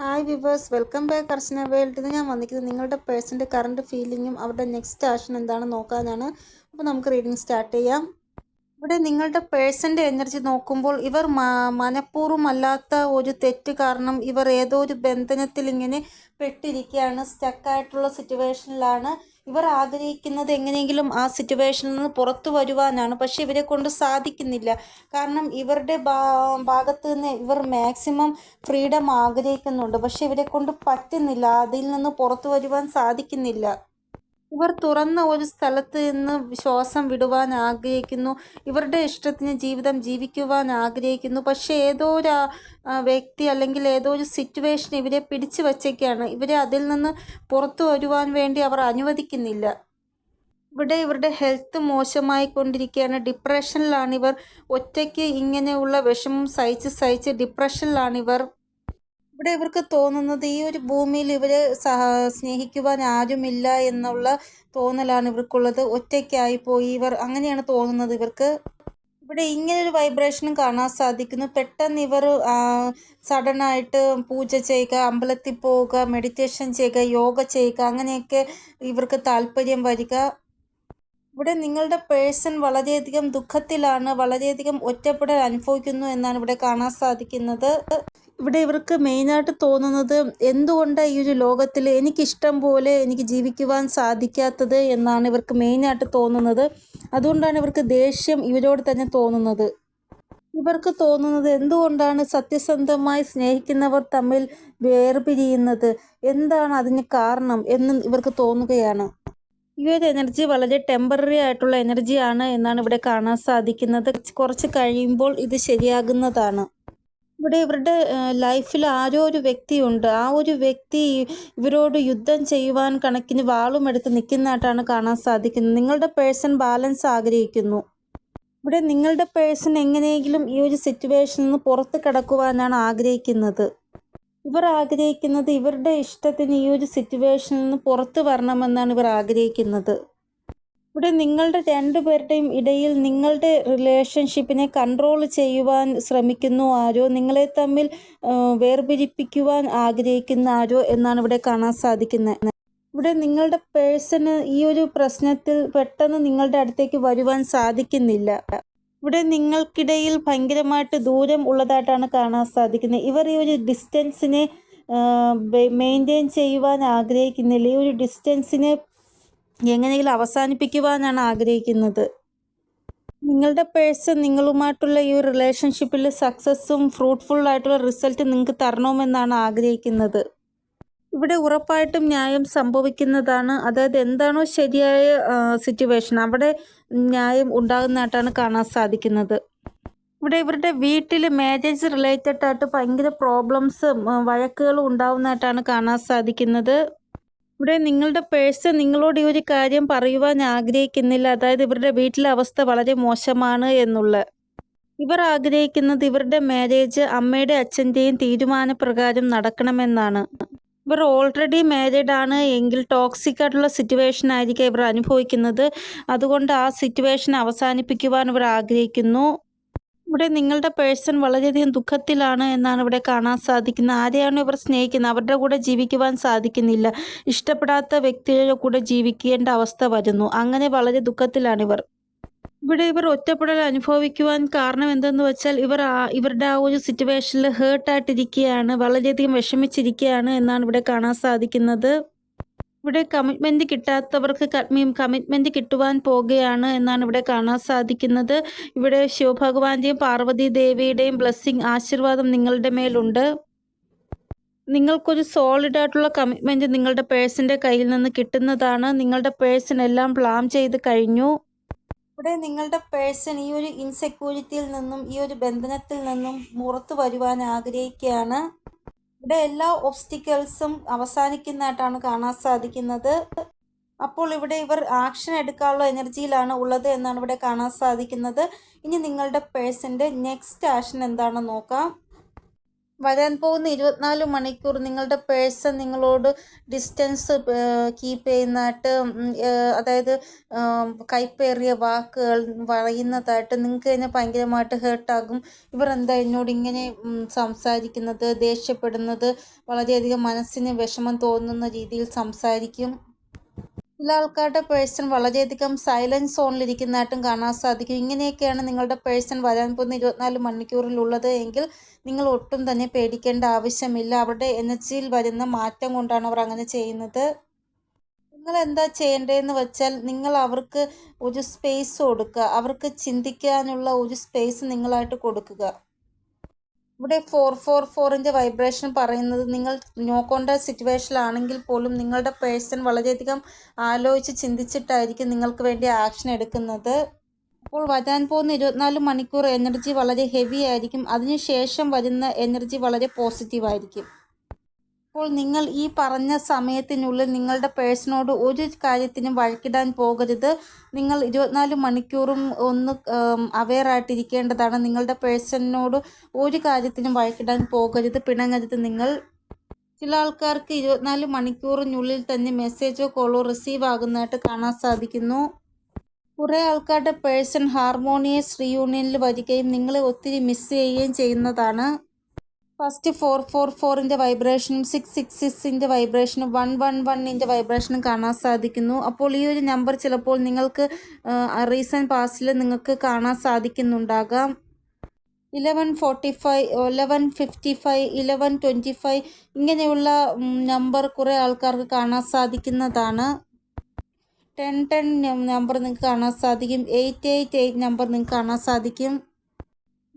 Hi viewers welcome back Archana world ഇത് ഞാൻ വന്നിരിക്കുന്നത് നിങ്ങളുടെ പേഴ്സന്റെ കറണ്ട് ഫീലിങ്ങും അവരുടെ നെക്സ്റ്റ് ആക്ഷൻ എന്താണെന്ന് നോക്കാനാണ്. അപ്പോൾ നമുക്ക് റീഡിങ് സ്റ്റാർട്ട് ചെയ്യാം. ഇവിടെ നിങ്ങളുടെ പേഴ്സന്റെ എനർജി നോക്കുമ്പോൾ ഇവർ മനഃപൂർവമല്ലാത്ത ഒരു തെറ്റ് കാരണം ഇവർ ഏതോ ഒരു ബന്ധനത്തിൽ ഇങ്ങനെ പെട്ടിരിക്കുകയാണ്. സ്റ്റക്കായിട്ടുള്ള സിറ്റുവേഷനിലാണ് ഇവർ ആഗ്രഹിക്കുന്നത് എങ്ങനെയെങ്കിലും ആ സിറ്റുവേഷനിൽ നിന്ന് പുറത്തു വരുവാനാണ്. പക്ഷേ ഇവരെ കൊണ്ട് സാധിക്കുന്നില്ല. കാരണം ഇവരുടെ ഭാഗത്ത് നിന്ന് ഇവർ മാക്സിമം ഫ്രീഡം ആഗ്രഹിക്കുന്നുണ്ട്. പക്ഷേ ഇവരെ കൊണ്ട് പറ്റുന്നില്ല. അതിൽ നിന്ന് പുറത്തു വരുവാൻ സാധിക്കുന്നില്ല. ഇവർ തുറന്ന ഒരു സ്ഥലത്ത് നിന്ന് ശ്വാസം വിടുവാൻ ആഗ്രഹിക്കുന്നു. ഇവരുടെ ഇഷ്ടത്തിന് ജീവിതം ജീവിക്കുവാൻ ആഗ്രഹിക്കുന്നു. പക്ഷേ ഏതോ ഒരു വ്യക്തി അല്ലെങ്കിൽ ഏതോ ഒരു സിറ്റുവേഷൻ ഇവരെ പിടിച്ചു വച്ചേക്കാണ്. ഇവരെ അതിൽ നിന്ന് പുറത്തു വരുവാൻ വേണ്ടി അവർ അനുവദിക്കുന്നില്ല. ഇവിടെ ഇവരുടെ ഹെൽത്ത് മോശമായി കൊണ്ടിരിക്കുകയാണ് ഡിപ്രഷനിലാണ് ഇവർ. ഒറ്റയ്ക്ക് ഇങ്ങനെയുള്ള വിഷമം സഹിച്ച് സഹിച്ച് ഡിപ്രഷനിലാണ് ഇവർ. ഇവിടെ ഇവർക്ക് തോന്നുന്നത് ഈ ഒരു ഭൂമിയിൽ ഇവരെ സഹ സ്നേഹിക്കുവാൻ ആരുമില്ല എന്നുള്ള തോന്നലാണ് ഇവർക്കുള്ളത്. ഒറ്റയ്ക്കായി പോയി ഇവർ അങ്ങനെയാണ് തോന്നുന്നത് ഇവർക്ക്. ഇവിടെ ഇങ്ങനൊരു വൈബ്രേഷനും കാണാൻ സാധിക്കുന്നു. പെട്ടെന്ന് ഇവർ സഡനായിട്ട് പൂജ ചെയ്യുക അമ്പലത്തിൽ പോവുക മെഡിറ്റേഷൻ ചെയ്യുക യോഗ ചെയ്യുക അങ്ങനെയൊക്കെ ഇവർക്ക് താല്പര്യം വരിക. ഇവിടെ നിങ്ങളുടെ പേഴ്സൺ വളരെയധികം ദുഃഖത്തിലാണ് വളരെയധികം ഒറ്റപ്പെടൽ അനുഭവിക്കുന്നു എന്നാണ് ഇവിടെ കാണാൻ സാധിക്കുന്നത്. ഇവിടെ ഇവർക്ക് മെയിനായിട്ട് തോന്നുന്നത് എന്തുകൊണ്ടാണ് ഈ ഒരു ലോകത്തിൽ എനിക്കിഷ്ടം പോലെ എനിക്ക് ജീവിക്കുവാൻ സാധിക്കാത്തത് എന്നാണ് ഇവർക്ക് മെയിനായിട്ട് തോന്നുന്നത്. അതുകൊണ്ടാണ് ഇവർക്ക് ദേഷ്യം ഇവരോട് തന്നെ തോന്നുന്നത്. ഇവർക്ക് തോന്നുന്നത് എന്തുകൊണ്ടാണ് സത്യസന്ധമായി സ്നേഹിക്കുന്നവർ തമ്മിൽ വേർപിരിയുന്നത്? എന്താണ് അതിന് കാരണം എന്ന് ഇവർക്ക് തോന്നുകയാണ്. ഈ ഒരു എനർജി വളരെ ടെമ്പററി ആയിട്ടുള്ള എനർജിയാണ് എന്നാണ് ഇവിടെ കാണാൻ സാധിക്കുന്നത്. കുറച്ച് കഴിയുമ്പോൾ ഇത് ശരിയാകുന്നതാണ്. ഇവിടെ ഇവരുടെ ലൈഫിൽ ആരോ ഒരു വ്യക്തിയുണ്ട്. ആ ഒരു വ്യക്തി ഇവരോട് യുദ്ധം ചെയ്യുവാൻ കണക്കിന് വാളും എടുത്ത് നിൽക്കുന്നതായിട്ടാണ് കാണാൻ സാധിക്കുന്നത്. നിങ്ങളുടെ പേഴ്സൺ ബാലൻസ് ആഗ്രഹിക്കുന്നു. ഇവിടെ നിങ്ങളുടെ പേഴ്സൺ എങ്ങനെയെങ്കിലും ഈ ഒരു സിറ്റുവേഷനിൽ നിന്ന് പുറത്ത് കിടക്കുവാനാണ് ആഗ്രഹിക്കുന്നത്. ഇവർ ആഗ്രഹിക്കുന്നത് ഇവരുടെ ഇഷ്ടത്തിന് ഈ ഒരു സിറ്റുവേഷനിൽ നിന്ന് പുറത്ത് വരണമെന്നാണ് ഇവർ ആഗ്രഹിക്കുന്നത്. ഇവിടെ നിങ്ങളുടെ രണ്ടുപേരുടെയും ഇടയിൽ നിങ്ങളുടെ റിലേഷൻഷിപ്പിനെ കൺട്രോൾ ചെയ്യുവാൻ ശ്രമിക്കുന്നു ആരോ നിങ്ങളെ തമ്മിൽ വേർപിരിപ്പിക്കുവാൻ ആഗ്രഹിക്കുന്ന ആരോ എന്നാണ് ഇവിടെ കാണാൻ സാധിക്കുന്നത്. ഇവിടെ നിങ്ങളുടെ പേഴ്സണ് ഈ ഒരു പ്രശ്നത്തിൽ പെട്ടെന്ന് നിങ്ങളുടെ അടുത്തേക്ക് വരുവാൻ സാധിക്കുന്നില്ല. ഇവിടെ നിങ്ങൾക്കിടയിൽ ഭയങ്കരമായിട്ട് ദൂരം ഉള്ളതായിട്ടാണ് കാണാൻ സാധിക്കുന്നത്. ഇവർ ഈ ഒരു ഡിസ്റ്റൻസിനെ മെയിന്റെയിൻ ചെയ്യുവാൻ ആഗ്രഹിക്കുന്നില്ല. ഈ ഒരു ഡിസ്റ്റൻസിനെ എങ്ങനെയെങ്കിലും അവസാനിപ്പിക്കുവാനാണ് ആഗ്രഹിക്കുന്നത്. നിങ്ങളുടെ പേഴ്സൺ നിങ്ങളുമായിട്ടുള്ള ഈ ഒരു റിലേഷൻഷിപ്പിൽ സക്സസ്സും ഫ്രൂട്ട്ഫുൾ ആയിട്ടുള്ള റിസൾട്ട് നിങ്ങൾക്ക് തരണമെന്നാണ് ആഗ്രഹിക്കുന്നത്. ഇവിടെ ഉറപ്പായിട്ടും ന്യായം സംഭവിക്കുന്നതാണ്. അതായത് എന്താണോ ശരിയായ സിറ്റുവേഷൻ അവിടെ ന്യായം ഉണ്ടാകുന്നതായിട്ടാണ് കാണാൻ സാധിക്കുന്നത്. ഇവിടെ ഇവരുടെ വീട്ടിൽ മാരേജ് റിലേറ്റഡ് ആയിട്ട് ഭയങ്കര പ്രോബ്ലംസും വഴക്കുകളും ഉണ്ടാവുന്നതായിട്ടാണ് കാണാൻ സാധിക്കുന്നത്. ഇവിടെ നിങ്ങളുടെ പേഴ്സൺ നിങ്ങളോട് ഈ ഒരു കാര്യം പറയുവാൻ ആഗ്രഹിക്കുന്നില്ല. അതായത് ഇവരുടെ വീട്ടിലെ അവസ്ഥ വളരെ മോശമാണ് എന്നുള്ള. ഇവർ ആഗ്രഹിക്കുന്നത് ഇവരുടെ മാരേജ് അമ്മയുടെ അച്ഛന്റെയും തീരുമാനപ്രകാരം നടക്കണമെന്നാണ്. ഇവർ ഓൾറെഡി മാരീഡ് ആണ് എങ്കിൽ ടോക്സിക് ആയിട്ടുള്ള സിറ്റുവേഷൻ ആയിരിക്കും ഇവർ അനുഭവിക്കുന്നത്. അതുകൊണ്ട് ആ സിറ്റുവേഷൻ അവസാനിപ്പിക്കുവാൻ ഇവർ ആഗ്രഹിക്കുന്നു. ഇവിടെ നിങ്ങളുടെ പേഴ്സൺ വളരെയധികം ദുഃഖത്തിലാണ് എന്നാണ് ഇവിടെ കാണാൻ സാധിക്കുന്നത്. ആരെയാണ് ഇവർ സ്നേഹിക്കുന്നത്? അവരുടെ കൂടെ ജീവിക്കുവാൻ സാധിക്കുന്നില്ല. ഇഷ്ടപ്പെടാത്ത വ്യക്തികളുടെ കൂടെ ജീവിക്കേണ്ട അവസ്ഥ വരുന്നു. അങ്ങനെ വളരെ ദുഃഖത്തിലാണ് ഇവർ. ഇവിടെ ഇവർ ഒറ്റപ്പെടൽ അനുഭവിക്കുവാൻ കാരണം എന്തെന്ന് വെച്ചാൽ ഇവർ ഇവരുടെ ആ ഒരു സിറ്റുവേഷനിൽ ഹേർട്ടായിട്ടിരിക്കുകയാണ് വളരെയധികം വിഷമിച്ചിരിക്കുകയാണ് എന്നാണ് ഇവിടെ കാണാൻ സാധിക്കുന്നത്. ഇവിടെ കമ്മിറ്റ്മെന്റ് കിട്ടാത്തവർക്ക് കമ്മിറ്റ്മെന്റ് കിട്ടുവാൻ പോകുകയാണ് എന്നാണ് ഇവിടെ കാണാൻ സാധിക്കുന്നത്. ഇവിടെ ശിവഭഗവാന്റെയും പാർവതി ദേവിയുടെയും ബ്ലെസ്സിങ് ആശീർവാദം നിങ്ങളുടെ മേലുണ്ട്. നിങ്ങൾക്കൊരു സോളിഡ് ആയിട്ടുള്ള കമ്മിറ്റ്മെന്റ് നിങ്ങളുടെ പേഴ്സന്റെ കയ്യിൽ നിന്ന് കിട്ടുന്നതാണ്. നിങ്ങളുടെ പേഴ്സൺ എല്ലാം പ്ലാൻ ചെയ്ത് കഴിഞ്ഞു. ഇവിടെ നിങ്ങളുടെ പേഴ്സൺ ഈ ഒരു ഇൻസെക്യൂരിറ്റിയിൽ നിന്നും ഈ ഒരു ബന്ധനത്തിൽ നിന്നും പുറത്തു വരുവാൻ ആഗ്രഹിക്കുകയാണ്. ഇവിടെ എല്ലാ ഒബ്സ്റ്റിക്കൽസും അവസാനിക്കുന്നതായിട്ടാണ് കാണാൻ സാധിക്കുന്നത്. അപ്പോൾ ഇവിടെ ഇവർ ആക്ഷൻ എടുക്കാനുള്ള എനർജിയിലാണ് ഉള്ളത് എന്നാണ് ഇവിടെ കാണാൻ സാധിക്കുന്നത്. ഇനി നിങ്ങളുടെ പേഴ്സന്റെ നെക്സ്റ്റ് ആക്ഷൻ എന്താണെന്ന് നോക്കാം. വരാൻ പോകുന്ന ഇരുപത്തിനാല് മണിക്കൂർ നിങ്ങളുടെ പേഴ്സൺ നിങ്ങളോട് ഡിസ്റ്റൻസ് കീപ്പ് ചെയ്യുന്നതായിട്ട് അതായത് കൈപ്പേറിയ വാക്കുകൾ പറയുന്നതായിട്ട് നിങ്ങൾക്ക് തന്നെ ഭയങ്കരമായിട്ട് ഹേർട്ടാകും ഇവർ എന്താ എന്നോട് ഇങ്ങനെ സംസാരിക്കുന്നത് ദേഷ്യപ്പെടുന്നത്? വളരെയധികം മനസ്സിന് വിഷമം തോന്നുന്ന രീതിയിൽ സംസാരിക്കും. ചില ആൾക്കാരുടെ പേഴ്സൺ വളരെയധികം സൈലൻസ് സോണിലിരിക്കുന്നതായിട്ടും കാണാൻ സാധിക്കും. ഇങ്ങനെയൊക്കെയാണ് നിങ്ങളുടെ പേഴ്സൺ വരാൻ പോകുന്ന ഇരുപത്തിനാല് മണിക്കൂറിലുള്ളത് എങ്കിൽ നിങ്ങൾ ഒട്ടും തന്നെ പേടിക്കേണ്ട ആവശ്യമില്ല. അവരുടെ എനർജിയിൽ വരുന്ന മാറ്റം കൊണ്ടാണ് അവർ അങ്ങനെ ചെയ്യുന്നത്. നിങ്ങൾ എന്താ ചെയ്യേണ്ടതെന്ന് വെച്ചാൽ നിങ്ങൾ അവർക്ക് ഒരു സ്പേസ് കൊടുക്കുക. അവർക്ക് ചിന്തിക്കാനുള്ള ഒരു സ്പേസ് നിങ്ങളായിട്ട് കൊടുക്കുക. ഇവിടെ ഫോർ ഫോർ ഫോറിന്റെ വൈബ്രേഷൻ പറയുന്നത് നിങ്ങൾ നോ കോൺടാക്ട് സിറ്റുവേഷനിലാണെങ്കിൽ പോലും നിങ്ങളുടെ പേഴ്സൺ വളരെയധികം ആലോചിച്ച് ചിന്തിച്ചിട്ടായിരിക്കും നിങ്ങൾക്ക് വേണ്ടി ആക്ഷൻ എടുക്കുന്നത്. അപ്പോൾ വരാൻ പോകുന്ന ഇരുപത്തിനാല് മണിക്കൂർ എനർജി വളരെ ഹെവി ആയിരിക്കും. അതിനുശേഷം വരുന്ന എനർജി വളരെ പോസിറ്റീവ് ആയിരിക്കും. അപ്പോൾ നിങ്ങൾ ഈ പറഞ്ഞ സമയത്തിനുള്ളിൽ നിങ്ങളുടെ പേഴ്സണോട് ഒരു കാര്യത്തിനും വഴക്കിടാൻ പോകരുത്. നിങ്ങൾ ഇരുപത്തിനാല് മണിക്കൂറും ഒന്ന് അവെയറായിട്ടിരിക്കേണ്ടതാണ് നിങ്ങളുടെ പേഴ്സണിനോട് ഒരു കാര്യത്തിനും വഴക്കിടാൻ പോകരുത്. പിണങ്ങരുത് നിങ്ങൾ. ചില ആൾക്കാർക്ക് ഇരുപത്തിനാല് മണിക്കൂറിനുള്ളിൽ തന്നെ മെസ്സേജോ കോളോ റിസീവ് ആകുന്നതായിട്ട് കാണാൻ സാധിക്കുന്നു. കുറേ ആൾക്കാരുടെ പേഴ്സൺ ഹാർമോണിയസ് റീയൂണിയനിൽ വരികയും നിങ്ങളെ ഒത്തിരി മിസ് ചെയ്യുകയും ചെയ്യുന്നതാണ്. ഫസ്റ്റ് ഫോർ ഫോർ ഫോറിന്റെ വൈബ്രേഷനും സിക്സ് സിക്സ് സിക്സിന്റെ വൈബ്രേഷനും വൺ വൺ വണ്ണിന്റെ വൈബ്രേഷനും കാണാൻ സാധിക്കുന്നു. അപ്പോൾ ഈ ഒരു നമ്പർ ചിലപ്പോൾ നിങ്ങൾക്ക് റീസെന്റ് പാസ്റ്റിൽ നിങ്ങൾക്ക് കാണാൻ സാധിക്കുന്നുണ്ടാകാം. Eleven forty five eleven fifty five eleven twenty five ഇങ്ങനെയുള്ള നമ്പർ കുറേ ആൾക്കാർക്ക് കാണാൻ സാധിക്കുന്നതാണ്. ടെൻ ടെൻ നമ്പർ നിങ്ങൾക്ക് കാണാൻ സാധിക്കും. എയ്റ്റ് എയ്റ്റ് എയ്റ്റ് നമ്പർ നിങ്ങൾക്ക് കാണാൻ സാധിക്കും.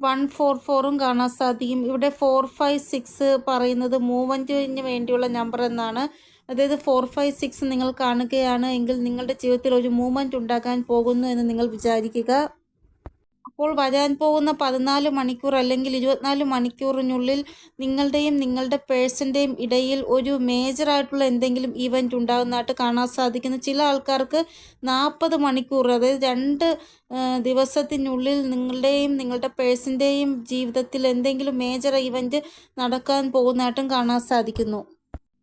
വൺ ഫോർ ഫോറും കാണാൻ സാധിക്കും. ഇവിടെ ഫോർ ഫൈവ് സിക്സ് പറയുന്നത് മൂവ്മെന്റിന് വേണ്ടിയുള്ള നമ്പർ എന്നാണ്. അതായത് ഫോർ ഫൈവ് സിക്സ് നിങ്ങൾ കാണുകയാണ് എങ്കിൽ നിങ്ങളുടെ ജീവിതത്തിൽ ഒരു മൂവ്മെന്റ് ഉണ്ടാക്കാൻ പോകുന്നു എന്ന് നിങ്ങൾ വിചാരിക്കുക. അപ്പോൾ വരാൻ പോകുന്ന പതിനാല് മണിക്കൂർ അല്ലെങ്കിൽ ഇരുപത്തിനാല് മണിക്കൂറിനുള്ളിൽ നിങ്ങളുടെയും നിങ്ങളുടെ പേഴ്സന്റെയും ഇടയിൽ ഒരു മേജറായിട്ടുള്ള എന്തെങ്കിലും ഇവന്റ് ഉണ്ടാകുന്നതായിട്ട് കാണാൻ സാധിക്കുന്നു. ചില ആൾക്കാർക്ക് നാൽപ്പത് മണിക്കൂർ അതായത് രണ്ട് ദിവസത്തിനുള്ളിൽ നിങ്ങളുടെയും നിങ്ങളുടെ പേഴ്സന്റെയും ജീവിതത്തിൽ എന്തെങ്കിലും മേജർ ഇവന്റ് നടക്കാൻ പോകുന്നതായിട്ടും കാണാൻ സാധിക്കുന്നു.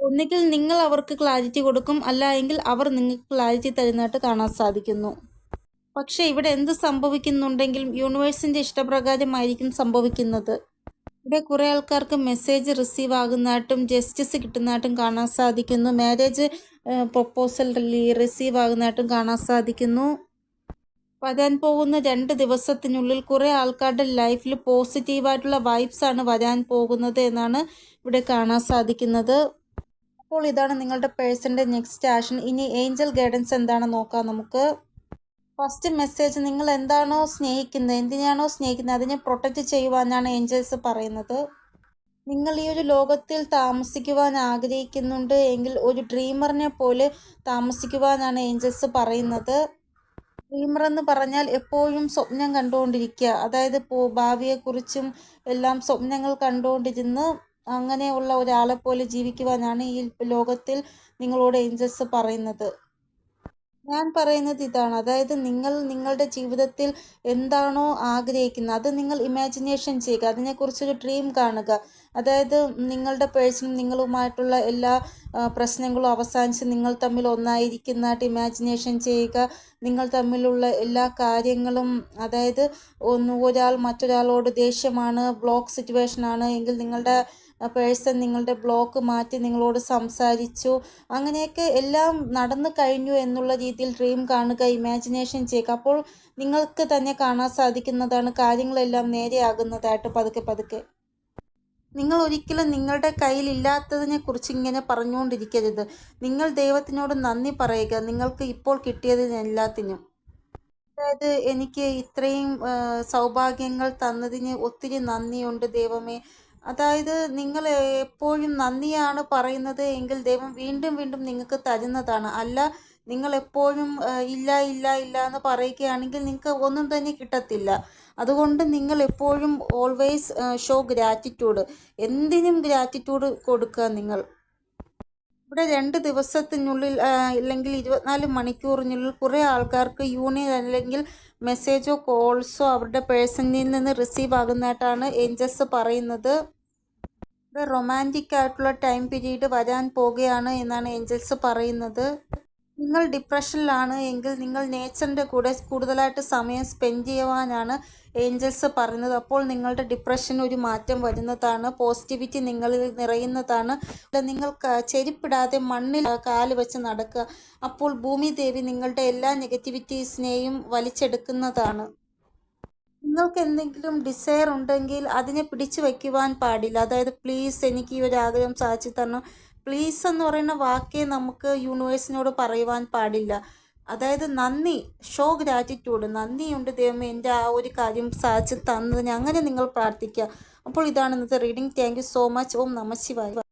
ഒന്നുകിൽ നിങ്ങൾ അവർക്ക് ക്ലാരിറ്റി കൊടുക്കും അല്ല എങ്കിൽ അവർ നിങ്ങൾക്ക് ക്ലാരിറ്റി തരുന്നതായിട്ട് കാണാൻ സാധിക്കുന്നു. പക്ഷേ ഇവിടെ എന്ത് സംഭവിക്കുന്നുണ്ടെങ്കിലും യൂണിവേഴ്സിന്റെ ഇഷ്ടപ്രകാരമായിരിക്കും സംഭവിക്കുന്നത്. ഇവിടെ കുറേ ആൾക്കാർക്ക് മെസ്സേജ് റിസീവ് ആകുന്നതായിട്ടും ജസ്റ്റിസ് കിട്ടുന്നതായിട്ടും കാണാൻ സാധിക്കുന്നു. മാരേജ് പ്രപ്പോസൽ റിസീവ് ആകുന്നതായിട്ടും കാണാൻ സാധിക്കുന്നു. വരാൻ പോകുന്ന രണ്ട് ദിവസത്തിനുള്ളിൽ കുറേ ആൾക്കാരുടെ ലൈഫിൽ പോസിറ്റീവായിട്ടുള്ള വൈബ്സ് ആണ് വരാൻ പോകുന്നത് എന്നാണ് ഇവിടെ കാണാൻ സാധിക്കുന്നത്. അപ്പോൾ ഇതാണ് നിങ്ങളുടെ പേഴ്സന്റെ നെക്സ്റ്റ് ആക്ഷൻ. ഇനി ഏഞ്ചൽ ഗൈഡൻസ് എന്താണെന്ന് നോക്കാം നമുക്ക്. ഫസ്റ്റ് മെസ്സേജ് നിങ്ങൾ എന്താണോ സ്നേഹിക്കുന്നത് എന്തിനാണോ സ്നേഹിക്കുന്നത് അതിനെ പ്രൊട്ടക്റ്റ് ചെയ്യുവാനാണ് ഏഞ്ചൽസ് പറയുന്നത്. നിങ്ങൾ ഈ ഒരു ലോകത്തിൽ താമസിക്കുവാൻ ആഗ്രഹിക്കുന്നുണ്ട് എങ്കിൽ ഒരു ഡ്രീമറിനെ പോലെ താമസിക്കുവാനാണ് ഏഞ്ചൽസ് പറയുന്നത്. ഡ്രീമർ എന്ന് പറഞ്ഞാൽ എപ്പോഴും സ്വപ്നം കണ്ടുകൊണ്ടിരിക്കുക. അതായത് ഭാവിയെക്കുറിച്ചും എല്ലാം സ്വപ്നങ്ങൾ കണ്ടുകൊണ്ടിരുന്ന് അങ്ങനെയുള്ള ഒരാളെ പോലെ ജീവിക്കുവാനാണ് ഈ ലോകത്തിൽ നിങ്ങളോട് ഏഞ്ചൽസ് പറയുന്നത്. ഞാൻ പറയുന്നത് ഇതാണ്. അതായത് നിങ്ങൾ നിങ്ങളുടെ ജീവിതത്തിൽ എന്താണോ ആഗ്രഹിക്കുന്നത് അത് നിങ്ങൾ ഇമാജിനേഷൻ ചെയ്യുക അതിനെക്കുറിച്ചൊരു ഡ്രീം കാണുക. അതായത് നിങ്ങളുടെ പേഴ്സണും നിങ്ങളുമായിട്ടുള്ള എല്ലാ പ്രശ്നങ്ങളും അവസാനിച്ച് നിങ്ങൾ തമ്മിൽ ഒന്നായിരിക്കുന്നതായിട്ട് ഇമാജിനേഷൻ ചെയ്യുക. നിങ്ങൾ തമ്മിലുള്ള എല്ലാ കാര്യങ്ങളും അതായത് ഒന്ന് ഒരാൾ മറ്റൊരാളോട് ദേഷ്യമാണ് ബ്ലോക്ക് സിറ്റുവേഷനാണ് എങ്കിൽ നിങ്ങളുടെ പേഴ്സൺ നിങ്ങളുടെ ബ്ലോക്ക് മാറ്റി നിങ്ങളോട് സംസാരിച്ചു. അങ്ങനെയൊക്കെ എല്ലാം നടന്നു കഴിഞ്ഞു എന്നുള്ള രീതിയിൽ ഡ്രീം കാണുക ഇമാജിനേഷൻ ചെയ്യുക. അപ്പോൾ നിങ്ങൾക്ക് തന്നെ കാണാൻ സാധിക്കുന്നതാണ് കാര്യങ്ങളെല്ലാം നേരെയാകുന്നതായിട്ട് പതുക്കെ പതുക്കെ. നിങ്ങൾ ഒരിക്കലും നിങ്ങളുടെ കയ്യിലില്ലാത്തതിനെ കുറിച്ച് ഇങ്ങനെ പറഞ്ഞുകൊണ്ടിരിക്കരുത്. നിങ്ങൾ ദൈവത്തിനോട് നന്ദി പറയുക. നിങ്ങൾക്ക് ഇപ്പോൾ കിട്ടിയതിനെല്ലാത്തിനും അതായത് എനിക്ക് ഇത്രയും സൗഭാഗ്യങ്ങൾ തന്നതിന് ഒത്തിരി നന്ദിയുണ്ട് ദൈവമേ. അതായത് നിങ്ങൾ എപ്പോഴും നന്ദിയാണ് പറയുന്നത് എങ്കിൽ ദൈവം വീണ്ടും വീണ്ടും നിങ്ങൾക്ക് തരുന്നതാണ്. അല്ല നിങ്ങൾ എപ്പോഴും ഇല്ല ഇല്ല ഇല്ല എന്ന് പറയുകയാണെങ്കിൽ നിങ്ങൾക്ക് ഒന്നും തന്നെ കിട്ടത്തില്ല. അതുകൊണ്ട് നിങ്ങൾ എപ്പോഴും ഓൾവേസ് ഷോ ഗ്രാറ്റിറ്റ്യൂഡ് എന്തിനും ഗ്രാറ്റിറ്റ്യൂഡ് കൊടുക്കുക നിങ്ങൾ. ഇവിടെ രണ്ട് ദിവസത്തിനുള്ളിൽ അല്ലെങ്കിൽ ഇരുപത്തിനാല് മണിക്കൂറിനുള്ളിൽ കുറേ ആൾക്കാർക്ക് യൂണിയൻ അല്ലെങ്കിൽ മെസ്സേജോ കോൾസോ അവരുടെ പേഴ്സണിൽ നിന്ന് റിസീവ് ആകുന്നതായിട്ടാണ് ഏഞ്ചൽസ് പറയുന്നത്. റൊമാന്റിക് ആയിട്ടുള്ള ടൈം പീരീഡ് വരാൻ പോകുകയാണ് എന്നാണ് ഏഞ്ചൽസ് പറയുന്നത്. നിങ്ങൾ ഡിപ്രഷനിലാണ് എങ്കിൽ നിങ്ങൾ നേച്ചറിന്റെ കൂടെ കൂടുതലായിട്ട് സമയം സ്പെൻഡ് ചെയ്യുവാനാണ് ഏഞ്ചൽസ് പറയുന്നത്. അപ്പോൾ നിങ്ങളുടെ ഡിപ്രഷൻ ഒരു മാറ്റം വരുന്നതാണ്. പോസിറ്റിവിറ്റി നിങ്ങളിൽ നിറയുന്നതാണ്. നിങ്ങൾ ചെരിപ്പിടാതെ മണ്ണിൽ കാൽ വെച്ച് നടക്കുക. അപ്പോൾ ഭൂമി ദേവി നിങ്ങളുടെ എല്ലാ നെഗറ്റിവിറ്റീസിനെയും വലിച്ചെടുക്കുന്നതാണ്. നിങ്ങൾക്ക് എന്തെങ്കിലും ഡിസയർ ഉണ്ടെങ്കിൽ അതിനെ പിടിച്ചു വയ്ക്കുവാൻ പാടില്ല. അതായത് പ്ലീസ് എനിക്ക് ഈ ഒരു ആഗ്രഹം സാധിച്ചു തരണം. പ്ലീസ് എന്ന് പറയുന്ന വാക്കേ നമുക്ക് യൂണിവേഴ്സിനോട് പറയുവാൻ പാടില്ല. അതായത് നന്ദി ഷോ ഗ്രാറ്റിറ്റ്യൂഡ് നന്ദിയുണ്ട് ദൈവമേ എന്റെ ആ ഒരു കാര്യം സാധിച്ചു തന്നതിന് അങ്ങനെ നിങ്ങൾ പ്രാർത്ഥിക്കുക. അപ്പോൾ ഇതാണ് ഇന്നത്തെ റീഡിംഗ് താങ്ക് സോ മച്ച് ഓം നമ ശിവായ.